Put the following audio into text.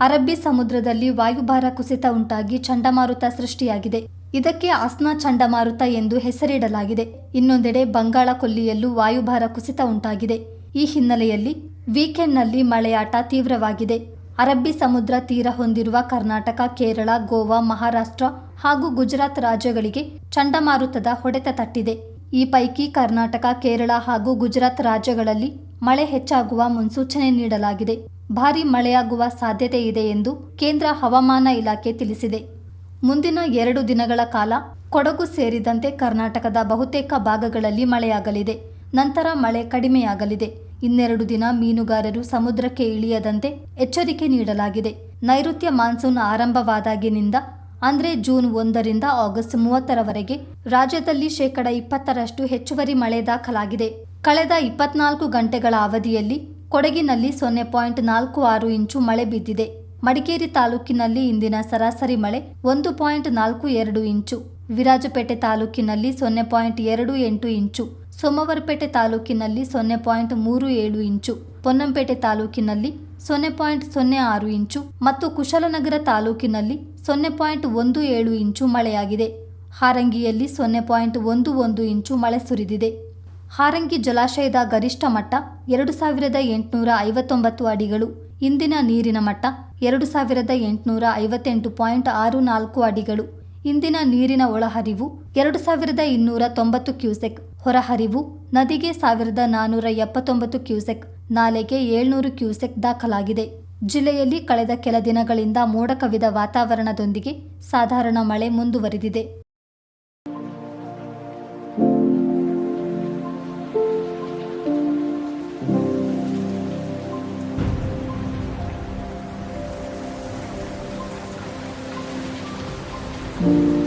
ಅರಬ್ಬಿ ಸಮುದ್ರದಲ್ಲಿ ವಾಯುಭಾರ ಕುಸಿತ ಉಂಟಾಗಿ ಚಂಡಮಾರುತ ಸೃಷ್ಟಿಯಾಗಿದೆ. ಇದಕ್ಕೆ ಆಸ್ನಾ ಚಂಡಮಾರುತ ಎಂದು ಹೆಸರಿಡಲಾಗಿದೆ. ಇನ್ನೊಂದೆಡೆ ಬಂಗಾಳ ಕೊಲ್ಲಿಯಲ್ಲೂ ವಾಯುಭಾರ ಕುಸಿತ ಉಂಟಾಗಿದೆ. ಈ ಹಿನ್ನೆಲೆಯಲ್ಲಿ ವೀಕೆಂಡ್ನಲ್ಲಿ ಮಳೆಯಾಟ ತೀವ್ರವಾಗಿದೆ. ಅರಬ್ಬಿ ಸಮುದ್ರ ತೀರ ಹೊಂದಿರುವ ಕರ್ನಾಟಕ, ಕೇರಳ, ಗೋವಾ, ಮಹಾರಾಷ್ಟ್ರ ಹಾಗೂ ಗುಜರಾತ್ ರಾಜ್ಯಗಳಿಗೆ ಚಂಡಮಾರುತದ ಹೊಡೆತ ತಟ್ಟಿದೆ. ಈ ಪೈಕಿ ಕರ್ನಾಟಕ, ಕೇರಳ ಹಾಗೂ ಗುಜರಾತ್ ರಾಜ್ಯಗಳಲ್ಲಿ ಮಳೆ ಹೆಚ್ಚಾಗುವ ಮುನ್ಸೂಚನೆ ನೀಡಲಾಗಿದೆ. ಭಾರೀ ಮಳೆಯಾಗುವ ಸಾಧ್ಯತೆ ಇದೆ ಎಂದು ಕೇಂದ್ರ ಹವಾಮಾನ ಇಲಾಖೆ ತಿಳಿಸಿದೆ. ಮುಂದಿನ ಎರಡು ದಿನಗಳ ಕಾಲ ಕೊಡಗು ಸೇರಿದಂತೆ ಕರ್ನಾಟಕದ ಬಹುತೇಕ ಭಾಗಗಳಲ್ಲಿ ಮಳೆಯಾಗಲಿದೆ. ನಂತರ ಮಳೆ ಕಡಿಮೆಯಾಗಲಿದೆ. ಇನ್ನೆರಡು ದಿನ ಮೀನುಗಾರರು ಸಮುದ್ರಕ್ಕೆ ಇಳಿಯದಂತೆ ಎಚ್ಚರಿಕೆ ನೀಡಲಾಗಿದೆ. ನೈಋತ್ಯ ಮಾನ್ಸೂನ್ ಆರಂಭವಾದಾಗಿನಿಂದ ಅಂದ್ರೆ ಜೂನ್ ಒಂದರಿಂದ ಆಗಸ್ಟ್ ಮೂವತ್ತರವರೆಗೆ ರಾಜ್ಯದಲ್ಲಿ ಶೇಕಡ ಇಪ್ಪತ್ತರಷ್ಟು ಹೆಚ್ಚುವರಿ ಮಳೆ ದಾಖಲಾಗಿದೆ. ಕಳೆದ ಇಪ್ಪತ್ನಾಲ್ಕು ಗಂಟೆಗಳ ಅವಧಿಯಲ್ಲಿ ಕೊಡಗಿನಲ್ಲಿ ಸೊನ್ನೆ ಪಾಯಿಂಟ್ ನಾಲ್ಕು ಆರು ಇಂಚು ಮಳೆ ಬಿದ್ದಿದೆ. ಮಡಿಕೇರಿ ತಾಲೂಕಿನಲ್ಲಿ ಇಂದಿನ ಸರಾಸರಿ ಮಳೆ ಒಂದು ಪಾಯಿಂಟ್ ನಾಲ್ಕು ಎರಡು ಇಂಚು. ವಿರಾಜಪೇಟೆ ತಾಲೂಕಿನಲ್ಲಿ ಸೊನ್ನೆ ಪಾಯಿಂಟ್ ಎರಡು ಎಂಟು ಇಂಚು. ಸೋಮವಾರಪೇಟೆ ತಾಲೂಕಿನಲ್ಲಿ ಸೊನ್ನೆ ಪಾಯಿಂಟ್ ಮೂರು ಏಳು ಇಂಚು. ಪೊನ್ನಂಪೇಟೆ ತಾಲೂಕಿನಲ್ಲಿ ಸೊನ್ನೆ ಪಾಯಿಂಟ್ ಸೊನ್ನೆ ಆರು ಇಂಚು ಮತ್ತು ಕುಶಲನಗರ ತಾಲೂಕಿನಲ್ಲಿ ಸೊನ್ನೆ ಪಾಯಿಂಟ್ ಒಂದು ಏಳು ಇಂಚು ಮಳೆಯಾಗಿದೆ. ಹಾರಂಗಿಯಲ್ಲಿ ಸೊನ್ನೆ ಪಾಯಿಂಟ್ ಒಂದು ಒಂದು ಇಂಚು ಮಳೆ ಸುರಿದಿದೆ. ಹಾರಂಗಿ ಜಲಾಶಯದ ಗರಿಷ್ಠ ಮಟ್ಟ ಎರಡು ಸಾವಿರದ ಎಂಟುನೂರ ಐವತ್ತೊಂಬತ್ತು ಅಡಿಗಳು, ಇಂದಿನ ನೀರಿನ ಮಟ್ಟ ಎರಡು ಸಾವಿರದ ಎಂಟುನೂರ ಐವತ್ತೆಂಟು ಪಾಯಿಂಟ್ ಆರು ನಾಲ್ಕು ಅಡಿಗಳು, ಇಂದಿನ ನೀರಿನ ಒಳಹರಿವು ಎರಡು ಸಾವಿರದ ಇನ್ನೂರ ತೊಂಬತ್ತು ಕ್ಯೂಸೆಕ್, ಹೊರಹರಿವು ನದಿಗೆ ಸಾವಿರದ ನಾನ್ನೂರ ಎಪ್ಪತ್ತೊಂಬತ್ತು ಕ್ಯೂಸೆಕ್, ನಾಲೆಗೆ ಏಳ್ನೂರು ಕ್ಯೂಸೆಕ್ ದಾಖಲಾಗಿದೆ. ಜಿಲ್ಲೆಯಲ್ಲಿ ಕಳೆದ ಕೆಲ ದಿನಗಳಿಂದ ಮೋಡ ಕವಿದ ವಾತಾವರಣದೊಂದಿಗೆ ಸಾಧಾರಣ ಮಳೆ ಮುಂದುವರಿದಿದೆ. 嗯。